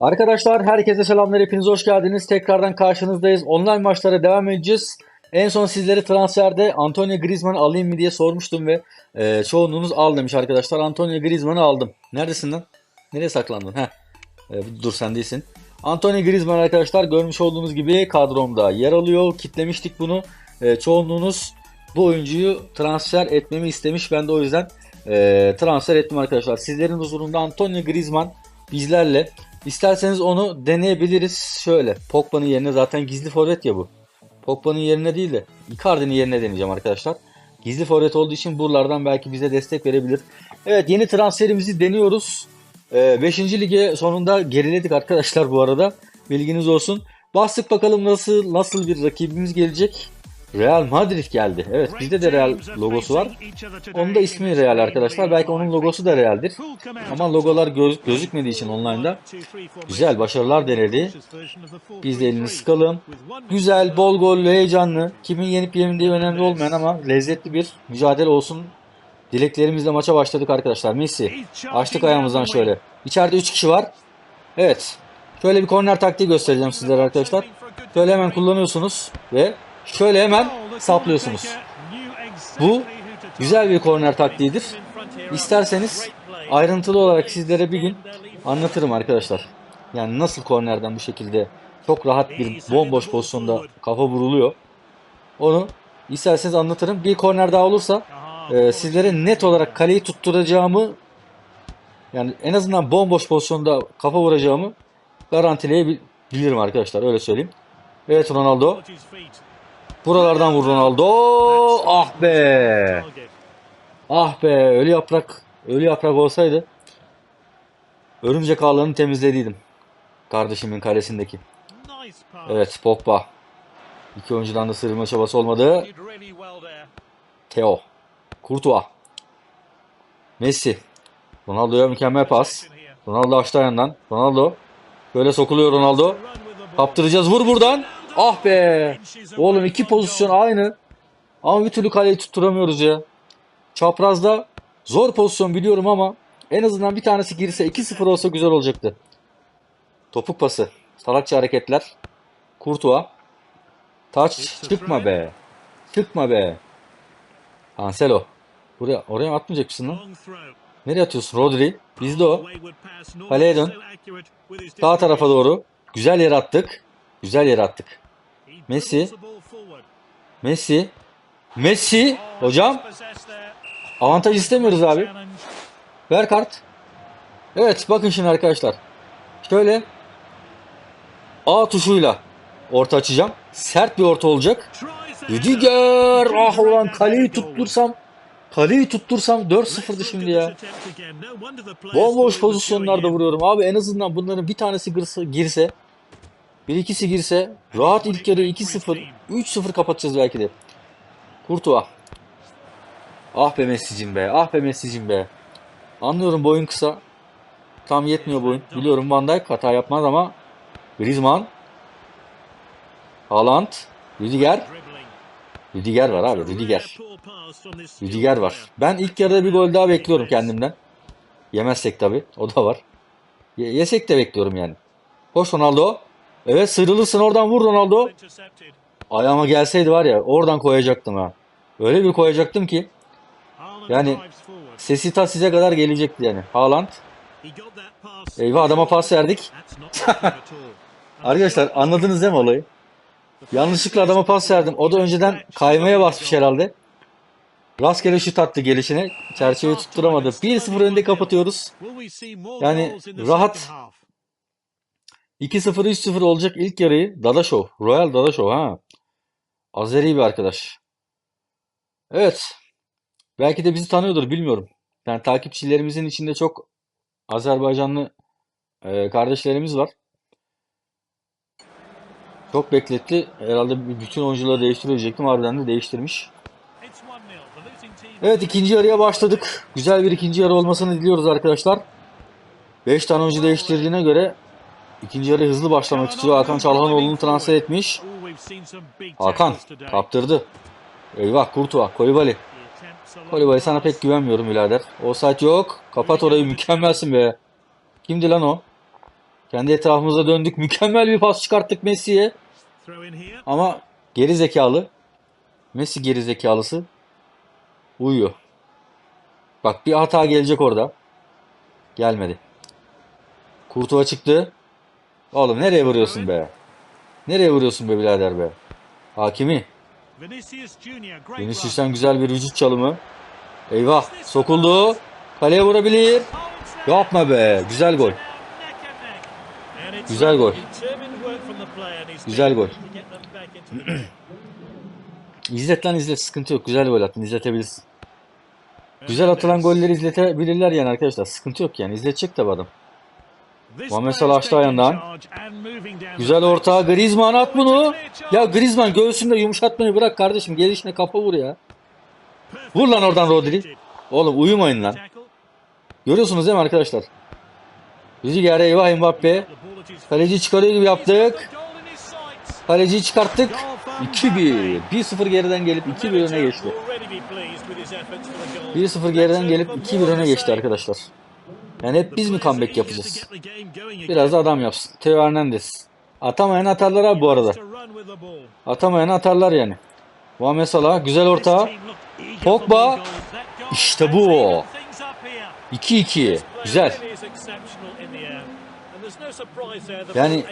Arkadaşlar herkese selamlar hepiniz hoş geldiniz. Tekrardan karşınızdayız. Online maçlara devam edeceğiz. En son sizleri transferde Antonio Griezmann'ı alayım mı diye sormuştum ve e, çoğunluğunuz al demiş arkadaşlar. Antonio Griezmann'ı aldım. Neredesin lan? Nereye saklandın? Heh. E, dur sen değilsin. Antonio Griezmann arkadaşlar görmüş olduğunuz gibi kadromda yer alıyor. Kitlemiştik bunu. E, çoğunluğunuz bu oyuncuyu transfer etmemi istemiş. Ben de o yüzden e, transfer ettim arkadaşlar. Sizlerin huzurunda Antonio Griezmann bizlerle. İsterseniz onu deneyebiliriz. Şöyle Pogba'nın yerine zaten gizli forvet ya bu. Pogba'nın yerine değil de Icardi'nin yerine deneyeceğim arkadaşlar. Gizli forvet olduğu için buralardan belki bize destek verebilir. Evet yeni transferimizi deniyoruz. 5. lige sonunda geriledik arkadaşlar bu arada. Bilginiz olsun. Bastık bakalım nasıl nasıl bir rakibimiz gelecek. Real Madrid geldi. Evet bizde de Real logosu var. Onun da ismi Real arkadaşlar. Belki onun logosu da Real'dir. Ama logolar göz- gözükmediği için online'da. Güzel başarılar denedi. Biz de elini sıkalım. Güzel, bol gollü, heyecanlı. Kimin yenip yenildiği önemli olmayan ama lezzetli bir mücadele olsun. Dileklerimizle maça başladık arkadaşlar. Messi. Açtık ayağımızdan şöyle. İçeride 3 kişi var. Evet. Şöyle bir korner taktiği göstereceğim sizlere arkadaşlar. Şöyle hemen kullanıyorsunuz ve şöyle hemen saplıyorsunuz. Bu güzel bir korner taktiğidir. İsterseniz ayrıntılı olarak sizlere bir gün anlatırım arkadaşlar. Yani nasıl kornerden bu şekilde çok rahat bir bomboş pozisyonda kafa vuruluyor. Onu isterseniz anlatırım. Bir korner daha olursa e, sizlere net olarak kaleyi tutturacağımı yani en azından bomboş pozisyonda kafa vuracağımı garantileyebilirim arkadaşlar. Öyle söyleyeyim. Evet Ronaldo. Buralardan vur Ronaldo. Ah be. Ah be. Ölü yaprak. Ölü yaprak olsaydı örümcek ağlarını temizlediydim. Kardeşimin kalesindeki. Evet Pogba. İki oyuncudan da sıyrılma çabası olmadı. Theo. Courtois. Messi. Ronaldo'ya mükemmel pas. Ronaldo açtı ayağından. Ronaldo. Böyle sokuluyor Ronaldo. Kaptıracağız. Vur buradan. Ah be. Oğlum iki pozisyon aynı. Ama bir türlü kaleyi tutturamıyoruz ya. Çaprazda zor pozisyon biliyorum ama en azından bir tanesi girse 2-0 olsa güzel olacaktı. Topuk pası. Salakça hareketler. Courtois. Taç. Çıkma be. Çıkma be. Cancelo. Buraya, oraya atmayacak mısın lan? Nereye atıyorsun? Rodri. Bizde o. Kaleye dön. Sağ tarafa doğru. Güzel yer attık. Güzel yer attık. Messi. Messi. Messi. Hocam. Avantaj istemiyoruz abi. Ver kart. Evet bakın şimdi arkadaşlar. Şöyle A tuşuyla orta açacağım. Sert bir orta olacak. Rüdiger. Ah ulan kaleyi tuttursam. Kaleyi tuttursam 4-0'dı şimdi ya. Bomboş pozisyonlarda vuruyorum. Abi en azından bunların bir tanesi girse, girse bir ikisi girse rahat ilk yarı 2-0 3-0 kapatacağız belki de. Kurtuğa. Ah be Messi'cim be. Ah be Messi'cim be. Anlıyorum boyun kısa. Tam yetmiyor boyun. Biliyorum Van Dijk hata yapmaz ama Griezmann Haaland Rüdiger Rüdiger var abi Rüdiger. Rüdiger var. Ben ilk yarıda bir gol daha bekliyorum kendimden. Yemezsek tabi. O da var. Ye- yesek de bekliyorum yani. Koş Ronaldo. Evet sıyrılırsın oradan vur Ronaldo. Ayağıma gelseydi var ya oradan koyacaktım ha. Öyle bir koyacaktım ki yani sesi ta size kadar gelecekti yani. Haaland. Eyvah adama pas verdik. Arkadaşlar anladınız değil mi olayı? Yanlışlıkla adama pas verdim. O da önceden kaymaya basmış herhalde. Rastgele şut attı gelişine. Çerçeveyi tutturamadı. 1-0 önde kapatıyoruz. Yani rahat 2-0 3-0 olacak ilk yarıyı Dadaşov. Royal Dadaşov ha. Azeri bir arkadaş. Evet. Belki de bizi tanıyordur bilmiyorum. Yani takipçilerimizin içinde çok Azerbaycanlı e, kardeşlerimiz var. Çok bekletti. Herhalde bütün oyuncuları değiştirecektim. Harbiden de değiştirmiş. Evet ikinci yarıya başladık. Güzel bir ikinci yarı olmasını diliyoruz arkadaşlar. 5 tane oyuncu değiştirdiğine göre ikinci yarı hızlı başlamak istiyor. Hakan Çalhanoğlu'nu transfer etmiş. Hakan kaptırdı. Eyvah Kurtuğa, Kolibali. Kolibali sana pek güvenmiyorum birader. Offside yok. Kapat orayı mükemmelsin be. Kimdi lan o? Kendi etrafımıza döndük. Mükemmel bir pas çıkarttık Messi'ye. Ama geri zekalı. Messi geri zekalısı. Uyuyor. Bak bir hata gelecek orada. Gelmedi. Kurtuğa çıktı. Oğlum nereye vuruyorsun be? Nereye vuruyorsun be birader be? Hakimi. Vinicius'tan güzel bir vücut çalımı. Eyvah sokuldu. Kaleye vurabilir. Yapma be. Güzel gol. Güzel gol. Güzel gol. İzlet lan izlet. Sıkıntı yok. Güzel gol attın. İzletebilirsin. Güzel atılan golleri izletebilirler yani arkadaşlar. Sıkıntı yok yani. İzletecek tabi adam. Muhammed Salah açtı ayağından. Güzel orta. Griezmann at bunu. Ya Griezmann göğsünde yumuşatmayı bırak kardeşim. Gelişine kafa vur ya. Vur lan oradan Rodri. Oğlum uyumayın lan. Görüyorsunuz değil mi arkadaşlar? Rüdiger eyvah Mbappe. Kaleci çıkarıyor gibi yaptık. Kaleciyi çıkarttık. 2-1. 1-0 geriden gelip 2-1 öne geçti. 1-0 geriden gelip 2-1 öne geçti arkadaşlar. Yani hep biz mi comeback yapacağız? Biraz da adam yapsın. Teo Hernandez. Atamayan atarlar abi bu arada. Atamayan atarlar yani. Muhammed Salah güzel orta. Pogba. İşte bu. 2-2. Güzel. Yani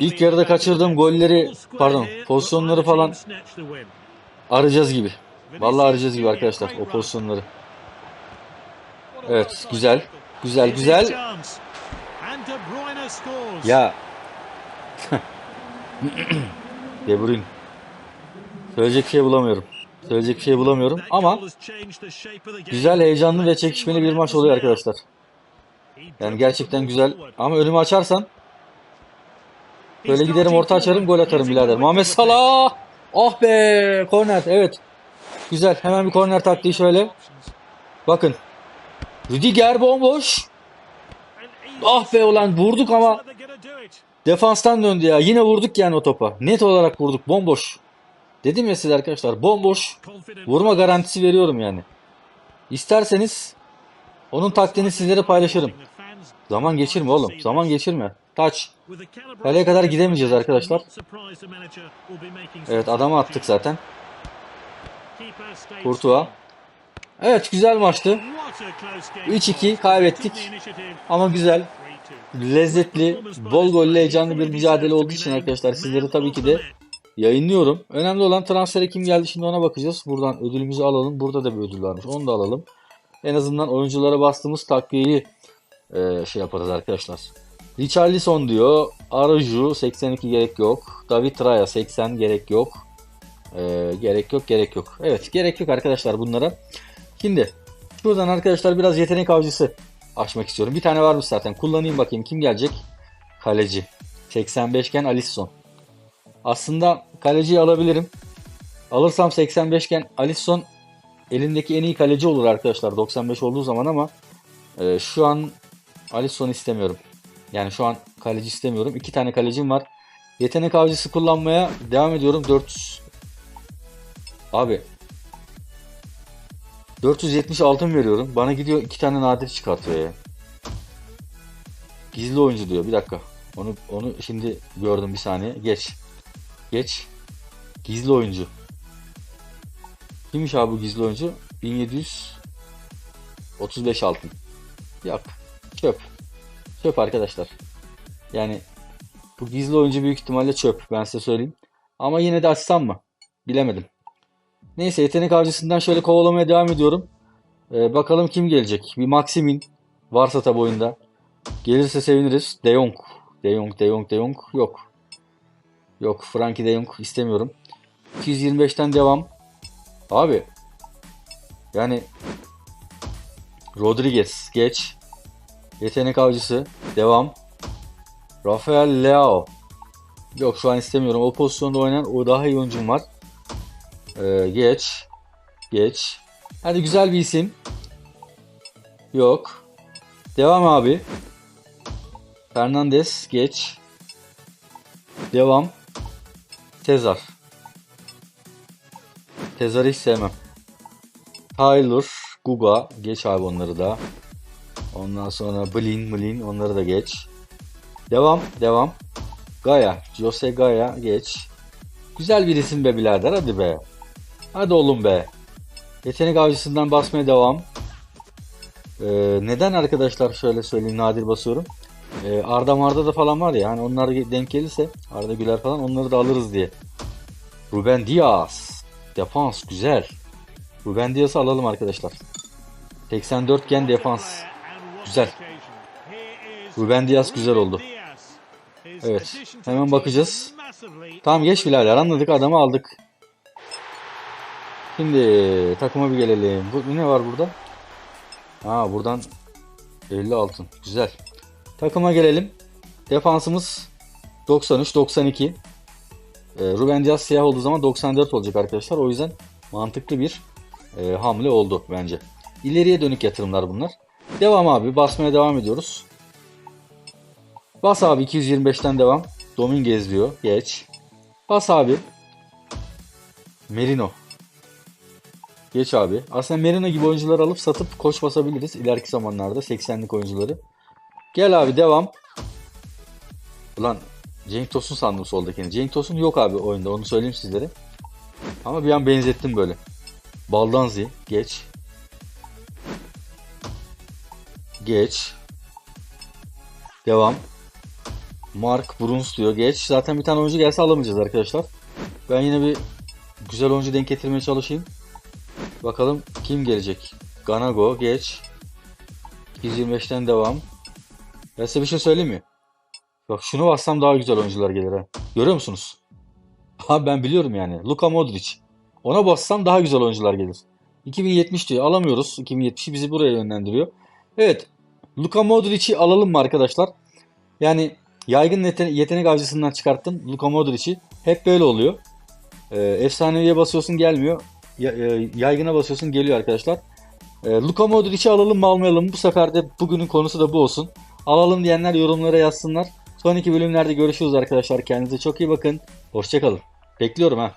ilk yarıda kaçırdığım golleri pardon pozisyonları falan arayacağız gibi. Vallahi arayacağız gibi arkadaşlar o pozisyonları. Evet güzel. Güzel güzel. Ya. De Bruyne. Söyleyecek şey bulamıyorum. Söyleyecek şey bulamıyorum ama güzel, heyecanlı ve çekişmeli bir maç oluyor arkadaşlar. Yani gerçekten güzel. Ama önümü açarsan böyle giderim orta açarım gol atarım birader. Muhammed Salah. Ah be korner evet. Güzel hemen bir korner taktiği şöyle. Bakın. Rüdiger bomboş. Ah be ulan vurduk ama defanstan döndü ya. Yine vurduk yani o topa. Net olarak vurduk bomboş. Dedim ya size arkadaşlar bomboş vurma garantisi veriyorum yani. İsterseniz onun taktiğini sizlere paylaşırım. Zaman geçirme oğlum. Zaman geçirme. Taç. Kaleye kadar gidemeyeceğiz arkadaşlar. Evet adamı attık zaten. Kurtuğa. Evet güzel maçtı. 3-2 kaybettik. Ama güzel, lezzetli, bol gollü heyecanlı bir mücadele olduğu için arkadaşlar sizleri tabii ki de yayınlıyorum. Önemli olan transfere kim geldi şimdi ona bakacağız. Buradan ödülümüzü alalım. Burada da bir ödül varmış. Onu da alalım. En azından oyunculara bastığımız takviyeyi e, şey yaparız arkadaşlar. Richarlison diyor. Araju 82 gerek yok. David Raya 80 gerek yok. E, gerek yok gerek yok. Evet gerek yok arkadaşlar bunlara. Şimdi şuradan arkadaşlar biraz yetenek avcısı açmak istiyorum. Bir tane varmış zaten. Kullanayım bakayım kim gelecek? Kaleci. 85 iken Alisson. Aslında kaleciyi alabilirim. Alırsam 85 iken Alisson elindeki en iyi kaleci olur arkadaşlar 95 olduğu zaman ama e, şu an Alisson istemiyorum. Yani şu an kaleci istemiyorum. İki tane kalecim var. Yetenek avcısı kullanmaya devam ediyorum. 400 Abi 470 altın veriyorum. Bana gidiyor iki tane nadir çıkartıyor ya. Gizli oyuncu diyor. Bir dakika. Onu onu şimdi gördüm bir saniye. Geç. Geç. Gizli oyuncu. Kimmiş abi bu gizli oyuncu? 1735 altın. Yok. Çöp. Çöp arkadaşlar. Yani bu gizli oyuncu büyük ihtimalle çöp. Ben size söyleyeyim. Ama yine de açsam mı? Bilemedim. Neyse yetenek avcısından şöyle kovalamaya devam ediyorum. Ee, bakalım kim gelecek? Bir Maximin varsa tabi oyunda. Gelirse seviniriz. De Jong. De Jong, De Jong, De Jong. Yok. Yok. Frankie De Jong istemiyorum. 225'ten devam. Abi. Yani Rodriguez geç. Yetenek avcısı devam. Rafael Leao. Yok şu an istemiyorum. O pozisyonda oynayan o daha iyi oyuncum var. Ee, geç. Geç. Hadi güzel bir isim. Yok. Devam abi. Fernandez geç. Devam. Tezar. Tezar'ı hiç sevmem. Tyler, Guga. Geç abi onları da. Ondan sonra Blin, Blin onları da geç. Devam, devam. Gaya, Jose Gaya geç. Güzel bir isim be birader hadi be. Hadi oğlum be. Yetenek avcısından basmaya devam. Ee, neden arkadaşlar şöyle söyleyeyim nadir basıyorum. Ee, Arda Marda da falan var ya hani onlar denk gelirse Arda Güler falan onları da alırız diye. Ruben Diaz. Defans güzel. Ruben Diaz'ı alalım arkadaşlar. 84 gen defans. Güzel. Ruben Diaz güzel oldu. Evet, hemen bakacağız. Tamam geç birader anladık adamı aldık. Şimdi takıma bir gelelim. Bu ne var burada? Ha buradan 50 altın. Güzel. Takıma gelelim. Defansımız 93 92. Ee, Ruben Diaz siyah olduğu zaman 94 olacak arkadaşlar. O yüzden mantıklı bir e, hamle oldu bence. İleriye dönük yatırımlar bunlar. Devam abi. Basmaya devam ediyoruz. Bas abi 225'ten devam. Dominguez diyor. Geç. Bas abi. Merino. Geç abi. Aslında Merino gibi oyuncuları alıp satıp koç basabiliriz ileriki zamanlarda 80'lik oyuncuları. Gel abi devam. Ulan Cenk Tosun sandım soldakini. Cenk Tosun yok abi oyunda onu söyleyeyim sizlere. Ama bir an benzettim böyle. Baldanzi geç. Geç. Devam. Mark Bruns diyor. Geç. Zaten bir tane oyuncu gelse alamayacağız arkadaşlar. Ben yine bir güzel oyuncu denk getirmeye çalışayım. Bakalım kim gelecek. Ganago geç. 225'ten devam. Ben size bir şey söyleyeyim mi? Bak şunu bassam daha güzel oyuncular gelir ha. Görüyor musunuz? Ha ben biliyorum yani. Luka Modric. Ona bassam daha güzel oyuncular gelir. 2070 diyor. Alamıyoruz. 2070'i bizi buraya yönlendiriyor. Evet. Luka Modric'i alalım mı arkadaşlar? Yani yaygın yeten- yetenek avcısından çıkarttım Luka Modric'i. Hep böyle oluyor. Ee, efsaneviye basıyorsun gelmiyor. E, yaygına basıyorsun geliyor arkadaşlar. Ee, Luka Modric'i alalım mı almayalım? Bu sefer de bugünün konusu da bu olsun. Alalım diyenler yorumlara yazsınlar. Sonraki bölümlerde görüşürüz arkadaşlar. Kendinize çok iyi bakın. Hoşçakalın. Bekliyorum ha.